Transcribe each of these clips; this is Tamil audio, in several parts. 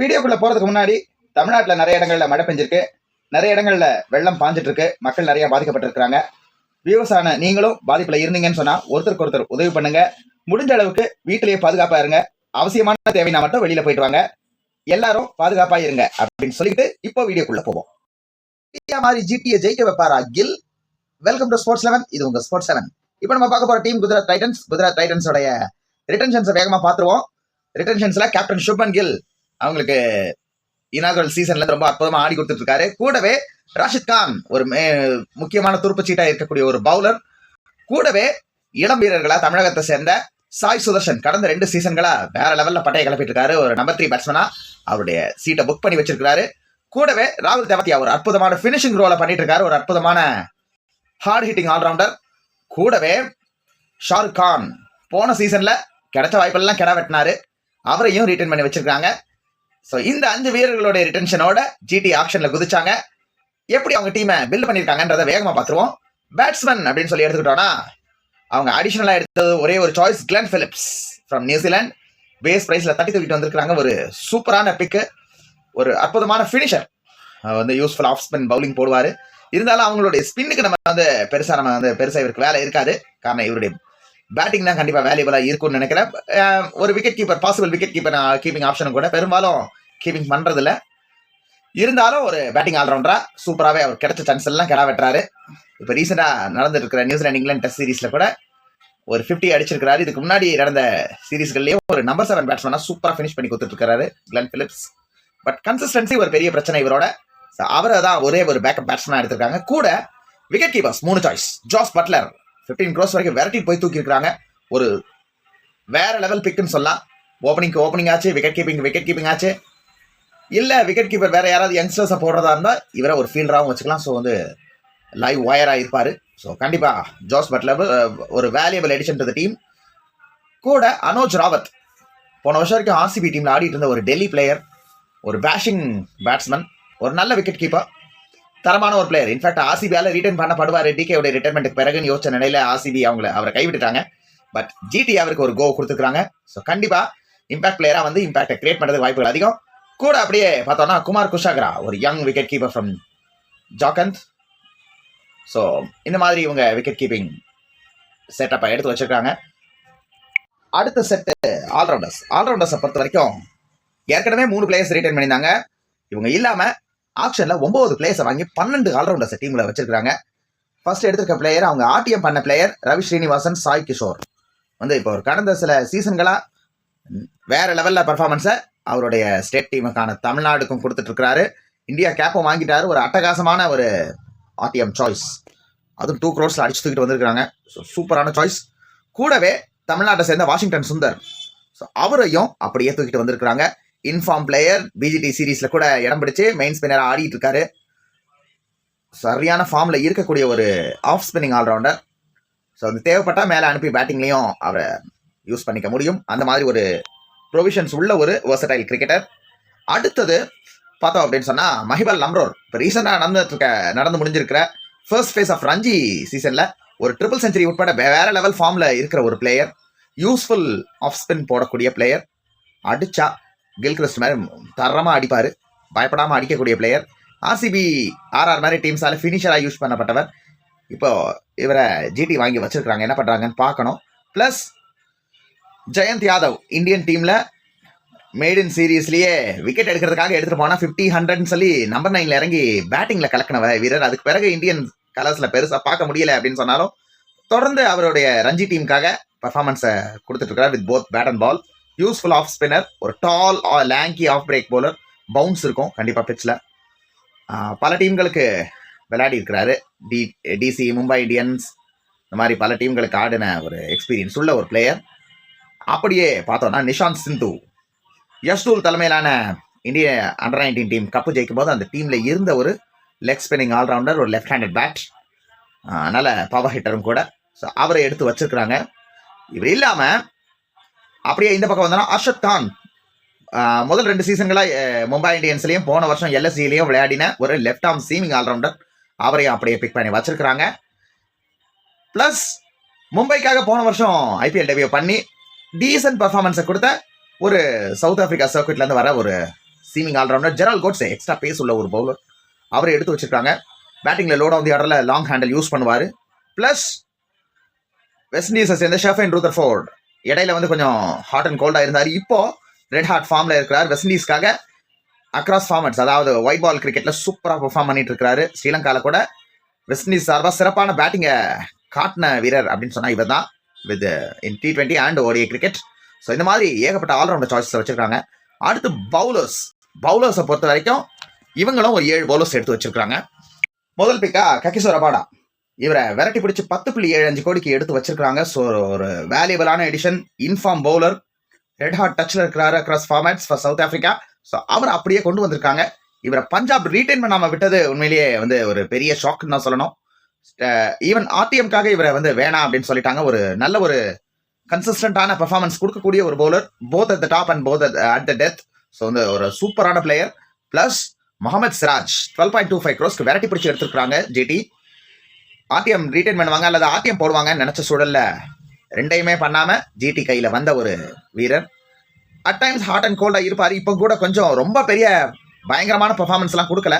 வீடியோக்குள்ளே போறதுக்கு முன்னாடி தமிழ்நாட்டில் நிறைய இடங்கள்ல மழை பெஞ்சிருக்கு. நிறைய இடங்கள்ல வெள்ளம் பாஞ்சிட்ருக்கு மக்கள் நிறைய பாதிக்கப்பட்டிருக்காங்க ஆன நீங்களும் பாதிப்பில் இருந்தீங்கன்னு சொன்னா ஒருத்தருக்கு ஒருத்தர் உதவி பண்ணுங்க. முடிஞ்ச அளவுக்கு வீட்டிலேயே பாதுகாப்பா இருங்க. அவசியமான தேவைனா மட்டும் வெளியில் போயிட்டு வாங்க. எல்லாரும் பாதுகாப்பாக இருங்க அப்படின்னு சொல்லிட்டு இப்போ வீடியோக்குள்ளே போவோம். இந்தியா மாதிரி ஜிடிஏ ஜெயிக்க வைப்பாரா? Gill. Welcome to sports eleven இது உங்கள் ஸ்போர்ட்ஸ் லெவன் இப்போ நம்ம பார்க்க போகிற டீம் குஜராத் டைட்டன்ஸ் குஜராத் டைட்டன்ஸோடைய ரிட்டன்ஷன்ஸை வேகமா பார்த்துருவோம். ரிட்டன்ஷன்ஸ்ல கேப்டன் சுப்மன் கில் அவங்களுக்கு இனாகுரல் சீசன்ல ரொம்ப அற்புதமா ஆடி கொடுத்துட்டு இருக்காரு கூடவே ராஷித் கான் ஒரு மே- முக்கியமான துருப்புச்சீட்டா இருக்கக்கூடிய ஒரு பவுலர் கூடவே இளம் வீரர்களா தமிழகத்தை சேர்ந்த சாய் சுதர்ஷன். கடந்த ரெண்டு சீசன்களா வேற லெவல்ல பட்டையை கிளப்பிட்டு இருக்காரு ஒரு நம்பர் த்ரீ பேட்ஸ்மனா அவருடைய சீட்டை புக் பண்ணி வச்சிருக்காரு கூடவே ராகுல் தேவத்தியா ஒரு அற்புதமான ஃபினிஷிங் ரோலை பண்ணிட்டு இருக்காரு ஒரு அற்புதமான ஹார்ட் ஹிட்டிங் ஆல்ரவுண்டர் கூடவே ஷாருக் கான் போன சீசன்ல கிடைச்ச வாய்ப்பெல்லாம் கிட வெட்டினாரு. அவரையும் ரிட்டர்ன் பண்ணி வச்சிருக்காங்க. ஸோ இந்த அஞ்சு வீரர்களுடைய ரிட்டன்ஷனோட ஜிடி ஆக்ஷனில் குதிச்சாங்க. எப்படி அவங்க டீமை பில்ட் பண்ணியிருக்காங்கன்றதை வேகமாக பார்த்துருவோம். பேட்ஸ்மேன் அப்படின்னு சொல்லி எடுத்துக்கிட்டோம்னா அவங்க அடிஷனலாக எடுத்தது ஒரே ஒரு choice Glenn Phillips from New Zealand base ப்ரைஸில் தட்டி தூக்கிட்டு வந்திருக்கிறாங்க. ஒரு சூப்பரான பிக்கு ஒரு அற்புதமான ஃபினிஷர் வந்து யூஸ்ஃபுல் ஆஃப் ஸ்பின் பவுலிங் போடுவார். இருந்தாலும் அவங்களுடைய ஸ்பின்னுக்கு நம்ம வந்து பெருசாக நம்ம வந்து பெருசாக இவருக்கு வேலை இருக்காது. காரணம் இவருடைய பேட்டிங் தான் கண்டிப்பாக வேல்யூபிளாக இருக்கும்னு நினைக்கிறேன். ஒரு wicket keeper possible wicket keeper keeping ஆப்ஷனும் கூட. பெரும்பாலும் கீப்பிங் பண்ணுறதில்ல இருந்தாலும் ஒரு பேட்டிங் ஆல்ரவுண்டராக சூப்பராகவே அவர் கிடைச்ச சான்ஸ் எல்லாம் கிடா வெட்டுறாரு. இப்போ ரீசெண்டாக நடந்துட்டு இருக்கிற நியூசிலாந்து இங்கிலாந்து டெஸ்ட் சீரீஸில் கூட ஒரு ஃபிஃப்டி அடிச்சிருக்கிறாரு. இதுக்கு முன்னாடி நடந்த சீரீஸ்கள்லேயும் ஒரு நம்பர் செவன் பேட்ஸ்மேனாக சூப்பராக ஃபினிஷ் பண்ணி கொடுத்துட்டு இருக்காரு கிளன் பிலிப்ஸ் பட் கன்சிஸ்டன்சி ஒரு பெரிய பிரச்சனை இவரோட. அவரை தான் ஒரே ஒரு பேக்கப் பேட்ஸ்மேனாக எடுத்திருக்காங்க. கூட விக்கெட் கீப்பர்ஸ் மூணு சாய்ஸ் ஜாஸ் பட்லர் 15 க்ரோஸ் வரைக்கும் விரட்டி போய் தூக்கியிருக்கிறாங்க. ஒரு வேற லெவல் பிக்குன்னு சொல்லலாம். ஓப்பனிங்க்கு ஓப்பனிங் ஆச்சு விக்கெட் கீப்பிங் விக்கெட் கீப்பிங் ஆச்சு. இல்லை விக்கெட் கீப்பர் வேற யாராவது யங்ஸ்டர்ஸை போடுறதா இருந்தால் இவரை ஒரு ஃபீல்டராகவும் வச்சுக்கலாம். ஸோ வந்து லைவ் ஒயராக இருப்பார். ஸோ கண்டிப்பாக ஜோஸ் பட்லர் ஒரு வேல்யூபிள் எடிஷன் டு டீம் கூட அனோஜ் ராவத் போன வருஷம் வரைக்கும் ஆர்சிபி டீமில் ஆடிட்டு இருந்த ஒரு டெல்லி பிளேயர் ஒரு பேஷிங் பேட்ஸ்மேன் ஒரு நல்ல விக்கெட் கீப்பர் தரமான ஒரு பிளேயர் இன்ஃபேக்ட் ஆர்சிபியால ரிட்டர்ன் பண்ணப்படுவார். டிகே உடைய ரிட்டைர்மெண்ட்டுக்கு பிறகுன்னு யோசிச்ச நிலையில ஆர்சிபி அவங்கள அவரை கைவிட்டுட்டாங்க. பட் ஜிடி அவருக்கு ஒரு கோ கொடுத்துருக்காங்க. ஸோ கண்டிப்பா இம்பாக்ட் பிளேயரா வந்து இம்பாக்டை கிரியேட் பண்ணுறதுக்கு வாய்ப்புகள் அதிகம். கூட அப்படியே பார்த்தோம்னா குமார் குஷாகரா ஒரு young wicket keeper from Jharkhand so இந்த மாதிரி இவங்க விக்கெட் கீப்பிங் செட்டப்பை எடுத்து வச்சிருக்காங்க. அடுத்த செட்டு ஆல்ரவுண்டர்ஸ் ஆல்ரவுண்டர்ஸை பொறுத்த வரைக்கும் ஏற்கனவே மூணு பிளேயர்ஸ் ரிட்டர்ன் பண்ணியிருந்தாங்க. இவங்க இல்லாம ஆப்ஷனில் ஒன்பது பிளேயர்ஸை வாங்கி பன்னெண்டு ஆல்ரவுண்டர்ஸ் டீமில் வச்சிருக்காங்க ஃபர்ஸ்ட் எடுத்திருக்க பிளேயர் அவங்க ஆர்டிஎம் பண்ண பிளேயர் ரவி ஸ்ரீனிவாசன் சாய் கிஷோர். வந்து இப்போ ஒரு கடந்த சில சீசன்களாக வேற லெவலில் பர்ஃபார்மன்ஸை அவருடைய ஸ்டேட் டீமுக்கான தமிழ்நாடுக்கும் கொடுத்துட்ருக்கிறாரு இந்தியா கேப்பும் வாங்கிட்டாரு. ஒரு அட்டகாசமான ஒரு ஆர்டிஎம் சாய்ஸ் அதுவும் டூ க்ரோர்ஸில் அடிச்சு தூக்கிட்டு வந்திருக்கிறாங்க. ஸோ சூப்பரான சாய்ஸ் கூடவே தமிழ்நாட்டை சேர்ந்த வாஷிங்டன் சுந்தர். ஸோ அவரையும் அப்படியே தூக்கிட்டு வந்திருக்கிறாங்க. இன்ஃபார்ம் பிளேயர் பிஜிடி சீரீஸில் கூட இடம் பிடிச்சு மெயின் ஸ்பின்னராக ஆடிட்டு இருக்காரு. சரியான ஃபார்மில் இருக்கக்கூடிய ஒரு ஆஃப் ஸ்பின்னிங் ஆல்ரவுண்டர் ஸோ அது தேவைப்பட்டால் மேலே அனுப்பி பேட்டிங்லையும் அவரை யூஸ் பண்ணிக்க முடியும். அந்த மாதிரி ஒரு ப்ரொவிஷன்ஸ் உள்ள ஒரு வெர்சடைல் கிரிக்கெட்டர் அடுத்தது பார்த்தோம் அப்படின்னு சொன்னால் மஹிபால் நம்ரோர் இப்போ ரீசெண்டாக நடந்துட்டு இருக்க நடந்து முடிஞ்சிருக்கிற ஃபர்ஸ்ட் ஃபேஸ் ஆஃப் ரஞ்சி சீசனில் ஒரு ட்ரிபிள் செஞ்சுரி உட்பட வேற லெவல் ஃபார்மில் இருக்கிற ஒரு பிளேயர் யூஸ்ஃபுல் ஆஃப் ஸ்பின் போடக்கூடிய பிளேயர் அடிச்சா கில்கிறிஸ்ட் மாதிரி தரமாக அடிப்பார். பயப்படாமல் அடிக்கக்கூடிய பிளேயர் ஆர்சிபி ஆர்ஆர் மாதிரி டீம்ஸால் ஃபினிஷராக யூஸ் பண்ணப்பட்டவர். இப்போ இவரை ஜிடி வாங்கி வச்சுருக்கிறாங்க. என்ன பண்ணுறாங்கன்னு பார்க்கணும். ப்ளஸ் ஜெயந்த் யாதவ் இந்தியன் டீமில் மேடன் சீரீஸ்லேயே விக்கெட் எடுக்கிறதுக்காக எடுத்துகிட்டு போனால் ஃபிஃப்டி ஹண்ட்ரட்னு சொல்லி நம்பர் நைனில் இறங்கி பேட்டிங்கில் கலக்கினவ வீரர். அதுக்கு பிறகு இந்தியன் கலர்ஸில் பெருசாக பார்க்க முடியல அப்படின்னு சொன்னாலும் தொடர்ந்து அவருடைய ரஞ்சி டீமுக்காக பர்ஃபார்மன்ஸை கொடுத்துட்ருக்கிறார் with both bat and ball useful off spinner ஒரு tall lanky off break bowler bounce இருக்கும் கண்டிப்பாக பிச்சில் பல டீம்களுக்கு விளையாடி இருக்கிறாரு. டி டிசி மும்பை இண்டியன்ஸ் இந்த மாதிரி பல டீம்களுக்கு ஆடின ஒரு எக்ஸ்பீரியன்ஸ் உள்ள ஒரு பிளேயர் அப்படியே பார்த்தோன்னா நிஷாந்த் சிந்து. யஷ்டூல் தலைமையிலான இந்திய அண்டர் நைன்டீன் டீம் கப்பு ஜெயிக்கும் போது அந்த டீமில் இருந்த ஒரு லெக் ஸ்பின்னிங் ஆல்ரவுண்டர் ஒரு லெஃப்ட் ஹேண்டட் பேட் நல்ல பவர் ஹிட்டரும் கூட. ஸோ அவரை எடுத்து வச்சிருக்கிறாங்க. இவர் இல்லாமல் அப்படியே இந்த பக்கம் வந்தோம்னா அர்ஷத் கான். முதல் ரெண்டு சீசன்களாக மும்பை இந்தியன்ஸ்லையும் போன வருஷம் எல்எஸ்சிலையும் விளையாடின ஒரு லெஃப்ட் ஆர்ம் சீமிங் ஆல்ரவுண்டர் அவரையும் அப்படியே பிக் பண்ணி வச்சிருக்கிறாங்க. ப்ளஸ் மும்பைக்காக போன வருஷம் ஐபிஎல் டெபியூ பண்ணி டீசன்ட் பர்ஃபார்மன்ஸை கொடுத்த ஒரு சவுத் ஆப்பிரிக்கா சர்க்கியூட்லேருந்து வர ஒரு seaming allrounder Gerald Coetzee extra pace உள்ள ஒரு பவுலர் அவரை எடுத்து வச்சிருக்காங்க. பேட்டிங்கில் லோட் ஆஃப் தி ஆர்டரில் லாங் ஹேண்டில் யூஸ் பண்ணுவார். ப்ளஸ் வெஸ்ட் இண்டீஸை சேர்ந்த ஷெஃபன் ரூதர் ஃபோர்ட் இடையில வந்து கொஞ்சம் ஹாட் அண்ட் கோல்டாக இருந்தார். இப்போ ரெட் ஹாட் ஃபார்ம்ல இருக்கிறார். வெஸ்ட் இண்டீஸ்க்காக அக்ராஸ் ஃபார்மட்ஸ் அதாவது ஒயிட் பால் கிரிக்கெட்டில் சூப்பராக பெர்ஃபார்ம் பண்ணிட்டு இருக்கிறாரு. ஸ்ரீலங்காவில் கூட வெஸ்ட் இண்டீஸ் சார்பாக சிறப்பான பேட்டிங்கை காட்டின வீரர் அப்படின்னு சொன்னால் இவர் தான் with in T twenty and ODI cricket so இந்த மாதிரி ஏகப்பட்ட ஆல்ரவுண்டர் சாய்ஸஸ் வச்சுருக்காங்க. அடுத்து பவுலர்ஸ் பவுலர்ஸை பொறுத்த வரைக்கும் இவங்களும் ஒரு ஏழு பவுலர்ஸ் எடுத்து வச்சுருக்காங்க. முதல் பிக்கா கக்கிசோ ரபாடா இவரை விரட்டி பிடிச்சி பத்து புள்ளி ஏழு அஞ்சு கோடிக்கு எடுத்து வச்சிருக்காங்க ஸோ ஒரு வேல்யூபிளான addition in form bowler red hot டச்சில் இருக்கிறாரு across formats for South Africa so அவர் அப்படியே கொண்டு வந்திருக்காங்க. இவரை பஞ்சாப் ரீட்டைன் பண்ணாமல் விட்டது உண்மையிலேயே வந்து ஒரு பெரிய ஷாக்னு தான் சொல்லணும். ஈவன் ஆர்டிஎம்காக இவரை வந்து வேணாம் அப்படின்னு சொல்லிட்டாங்க. ஒரு நல்ல ஒரு கன்சிஸ்டண்டான பெர்ஃபார்மன்ஸ் கொடுக்கக்கூடிய ஒரு bowler both at the top and both at the death so வந்து ஒரு சூப்பரான player plus Mohammed Siraj twelve point two five க்ரோஸ்க்கு விரட்டி பிடிச்சி எடுத்துருக்காங்க ஜிடி ஆர்டிஎம் ரீட்டைன் பண்ணுவாங்க அல்லது ஆர்டிஎம் போடுவாங்கன்னு நினச்ச சூழல்ல ரெண்டையுமே பண்ணாம ஜிடி கையில வந்த ஒரு வீரர். அட் டைம்ஸ் ஹாட் அண்ட் கோல்டா இருப்பாரு. இப்போ கூட கொஞ்சம் ரொம்ப பெரிய பயங்கரமான பர்ஃபார்மன்ஸ்லாம் கொடுக்கல.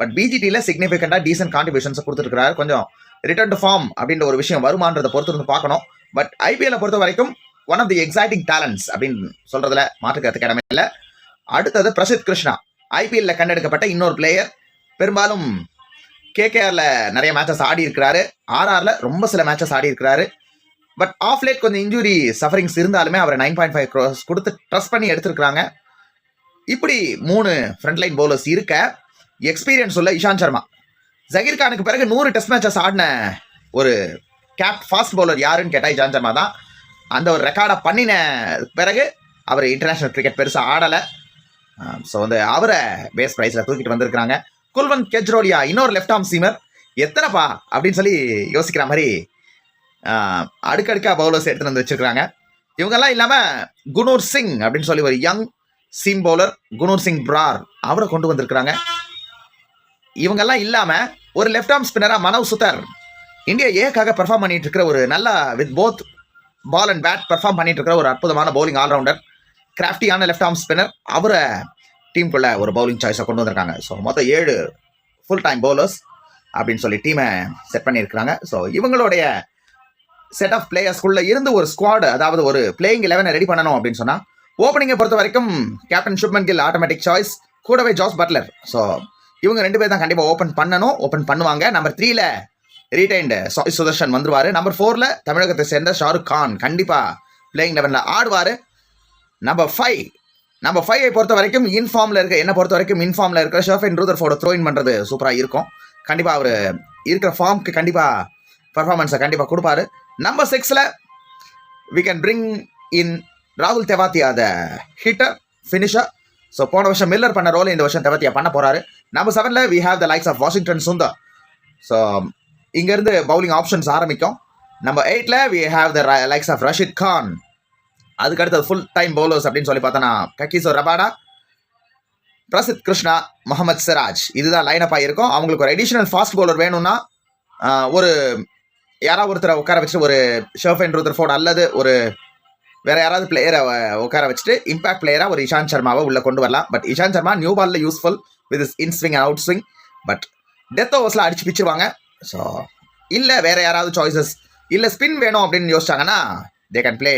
பட் பிஜிடியில் சிக்னிஃபிகண்டாக டீசென்ட் கான்ட்ரிபியூஷன்ஸ் கொடுத்துருக்காரு கொஞ்சம் ரிட்டர்ன் டு ஃபார்ம் அப்படின்ற ஒரு விஷயம் வருமானதை பொறுத்து இருந்து பார்க்கணும் பட் ஐபிஎல்லை பொறுத்த வரைக்கும் one of the exciting talents அப்படின்னு சொல்றதுல மாற்றுக்கிறதுக்கு இடமே இல்லை. அடுத்தது பிரசித் கிருஷ்ணா. ஐபிஎல்ல கண்டெடுக்கப்பட்ட இன்னொரு பிளேயர் பெரும்பாலும் கேகேஆரில் நிறைய மேட்சஸ் ஆடி இருக்கிறாரு. ஆர்ஆரில் ரொம்ப சில மேட்சஸ் ஆடி இருக்கிறாரு. பட் ஆஃப் லேட் கொஞ்சம் இன்ஜுரி சஃபரிங்ஸ் இருந்தாலுமே அவரை நைன் பாயிண்ட் ஃபைவ் க்ரோஸ் கொடுத்து ட்ரஸ்ட் பண்ணி எடுத்திருக்கிறாங்க. இப்படி மூணு ஃப்ரண்ட்லைன் பவுலர்ஸ் இருக்க எக்ஸ்பீரியன்ஸ் உள்ள இஷாந்த் சர்மா. ஜகீர் கானுக்கு பிறகு நூறு டெஸ்ட் மேட்சஸ் ஆடின ஒரு கேப் ஃபாஸ்ட் பவுலர் யாருன்னு கேட்டால் இஷாந்த் சர்மா தான். அந்த ஒரு ரெக்கார்டை பண்ணின பிறகு அவர் இன்டர்நேஷ்னல் கிரிக்கெட் பெருசாக ஆடலை. ஸோ வந்து அவரை பேஸ் ப்ரைஸில் தூக்கிட்டு வந்திருக்கிறாங்க. குல்வந்த் கெஜ்ரோலியா இன்னொரு லெஃப்ட் ஆர்ம் சீமர் எத்தனைப்பா? அப்படின்னு சொல்லி யோசிக்கிற மாதிரி அடுக்கடுக்காக அடுக்கடுக்கா பவுலர்ஸ் எடுத்துகிட்டு வந்து வச்சிருக்காங்க இவங்கெல்லாம் இல்லாமல் குனூர் சிங் அப்படின்னு சொல்லி ஒரு young seam bowler Gurnoor Singh Brar அவரை கொண்டு வந்திருக்கிறாங்க. இவங்கெல்லாம் இல்லாமல் ஒரு லெஃப்ட் ஆர்ம் ஸ்பின்னராக மனவ் சுதர் இந்தியா ஏக்காக பெர்ஃபார்ம் பண்ணிட்டு இருக்கிற ஒரு நல்ல with both ball and bat perform பண்ணிட்டு இருக்கிற ஒரு அற்புதமான பவுலிங் ஆல்ரவுண்டர் கிராஃப்டியான லெஃப்ட் ஆர்ம் ஸ்பின்னர் அவரை டீமுக்குள்ள ஒரு பவுலிங் சாய்ஸை கொண்டு வந்திருக்காங்க. ஸோ மொத்தம் ஏழு ஃபுல் டைம் பவுலர்ஸ் அப்படின்னு சொல்லி டீமை செட் பண்ணியிருக்கிறாங்க. ஸோ இவங்களுடைய செட் ஆஃப் பிளேயர்ஸ்குள்ள இருந்து ஒரு ஸ்குவாடு அதாவது ஒரு பிளேயிங் லெவனை ரெடி பண்ணணும் அப்படின்னு சொன்னால் ஓப்பனிங்கை பொறுத்த வரைக்கும் captain Shubman Gill automatic choice கூடவே ஜாஸ் பட்லர் ஸோ இவங்க ரெண்டு பேர் தான் கண்டிப்பாக ஓப்பன் பண்ணணும் ஓப்பன் பண்ணுவாங்க. நம்பர் த்ரீல ரீடைன்டு சாய் சுதர்ஷன் வந்துருவார். நம்பர் ஃபோரில் தமிழகத்தை சேர்ந்த ஷாருக் கான் கண்டிப்பாக பிளேயிங் லெவனில் ஆடுவார். நம்பர் ஃபைவ் நம்ம ஃபைவை பொறுத்த வரைக்கும் இன்ஃபார்மில் இருக்க என்ன பொறுத்த வரைக்கும் இன்ஃபார்மில் இருக்கிற ஷர்ஃபின் ரூதர் ஃபோட த்ரோ இன் பண்ணுறது சூப்பராக இருக்கும். கண்டிப்பாக அவர் இருக்கிற ஃபார்முக்கு கண்டிப்பாக பர்ஃபார்மன்ஸை கண்டிப்பாக கொடுப்பாரு. நம்பர் சிக்ஸில் வி கேன் பிரிங் இன் ராகுல் Tewatia the hitter finisher so போன வருஷம் மில்லர் பண்ண ரோல் இந்த வருஷம் தெவாத்தியா பண்ண போகிறாரு நம்பர் செவனில் we have the likes of Washington Sundar so இங்கேருந்து பவுலிங் ஆப்ஷன்ஸ் ஆரம்பிக்கும். நம்பர் எயிட்டில் we have the likes of Rashid Khan அதுக்கு அடுத்தது ஃபுல் டைம் பவுலர்ஸ் அப்படின்னு சொல்லி பார்த்தோன்னா கக்கிசோ ரபாடா பிரசித் கிருஷ்ணா முகமது சிராஜ். இதுதான் அப் ஆகியிருக்கும் அவங்களுக்கு ஒரு அடிஷனல் ஃபாஸ்ட் பவுலர் வேணும்னா ஒரு யாராவது ஒருத்தரை உட்கார வச்சுட்டு ஒரு ஷர்ஃபன் ரூதர் ஃபோர்ட் அல்லது ஒரு வேற யாராவது பிளேயரை உட்கார வச்சுட்டு இம்பாக்ட் பிளேயராக ஒரு இஷாந்த் சர்மாவை உள்ளே கொண்டு வரலாம். பட் இஷாந்த் சர்மா நியூ பாலில் useful with in swing out swing but death ஓவர்ஸில் அடிச்சு பிச்சிருவாங்க. ஸோ இல்லை வேற யாராவது சாய்ஸஸ் இல்லை ஸ்பின் வேணும் அப்படின்னு யோசிச்சாங்கன்னா தே கேன் பிளே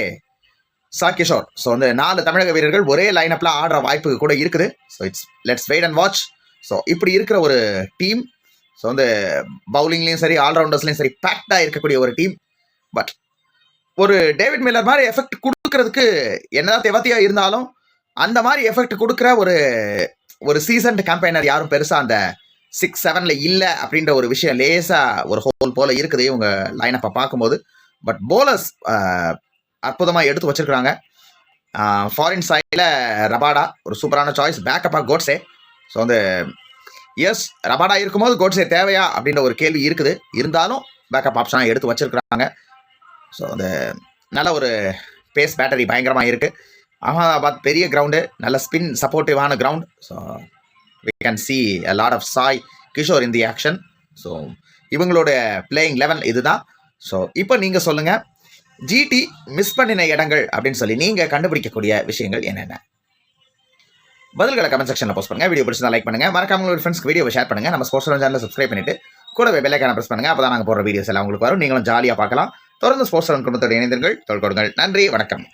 சா கிஷோர் ஸோ வந்து நாலு தமிழக வீரர்கள் ஒரே லைன் அப்ல ஆடுற வாய்ப்பு கூட இருக்குது. So it's let's wait and watch so இப்படி இருக்கிற ஒரு டீம் ஸோ வந்து பவுலிங்லேயும் சரி ஆல்ரவுண்டர்ஸ்லையும் சரி பேக்டாக இருக்கக்கூடிய ஒரு டீம் பட் ஒரு டேவிட் மில்லர் மாதிரி எஃபெக்ட் கொடுக்கறதுக்கு என்னதான் தேவத்தையாக இருந்தாலும் அந்த மாதிரி எஃபெக்ட் கொடுக்குற ஒரு ஒரு சீசன்ட் கேம்பெயினர் யாரும் பெருசாக அந்த சிக்ஸ் செவனில் இல்லை அப்படின்ற ஒரு விஷயம் லேசாக ஒரு ஹோல் போல் இருக்குது இவங்க லைனப்பை பார்க்கும்போது. பட் போலர்ஸ் அற்புதமாக எடுத்து வச்சிருக்கிறாங்க. ஃபாரின் சைடில் ரபாடா ஒரு சூப்பரான சாய்ஸ் பேக்கப்பாக கோட்ஸே. ஸோ வந்து எஸ் ரபாடா இருக்கும்போது கோட்ஸே தேவையா? அப்படின்ற ஒரு கேள்வி இருக்குது. இருந்தாலும் பேக்கப் ஆப்ஷனாக எடுத்து வச்சிருக்கிறாங்க. ஸோ அந்த நல்ல ஒரு பேஸ் பேட்டரி பயங்கரமாக இருக்குது அகமதாபாத் பெரிய கிரவுண்டு நல்ல spin சப்போர்ட்டிவான ground so we can see a lot of Sai Kishore in the action so இவங்களோட பிளேயிங் லெவன் இதுதான். ஸோ இப்போ நீங்கள் சொல்லுங்கள் ஜிடி மிஸ் பண்ணின இடங்கள் அப்படின்னு சொல்லி நீங்கள் கண்டுபிடிக்கக்கூடிய விஷயங்கள் என்னென்ன? பதில்களை கமெண்ட் செக்ஷனில் போஸ்ட் பண்ணுங்கள் வீடியோ பிடிச்சா லைக் பண்ணுங்க. மறக்காம ஃப்ரெண்ட்ஸ் ஃப்ரெண்ட்ஸ்க்கு வீடியோ ஷேர் பண்ணுங்க. நம்ம ஸ்போர்ட்ஸ் சேனலில் சப்ஸ்கிரைப் பண்ணிட்டு கூடவே பெல்லைக்கான ப்ரெஸ் பண்ணுங்கள் அப்போ தான் நாங்கள் போடுற வீடியோஸ் எல்லாம் உங்களுக்கு வரும். நீங்களும் ஜாலியாக பார்க்கலாம். தொடர்ந்து ஸ்போர்ட்ஸ் குடும்பத்தோடு இணைந்தீர்கள் தொழில் கொடுங்கள் நன்றி. வணக்கம்.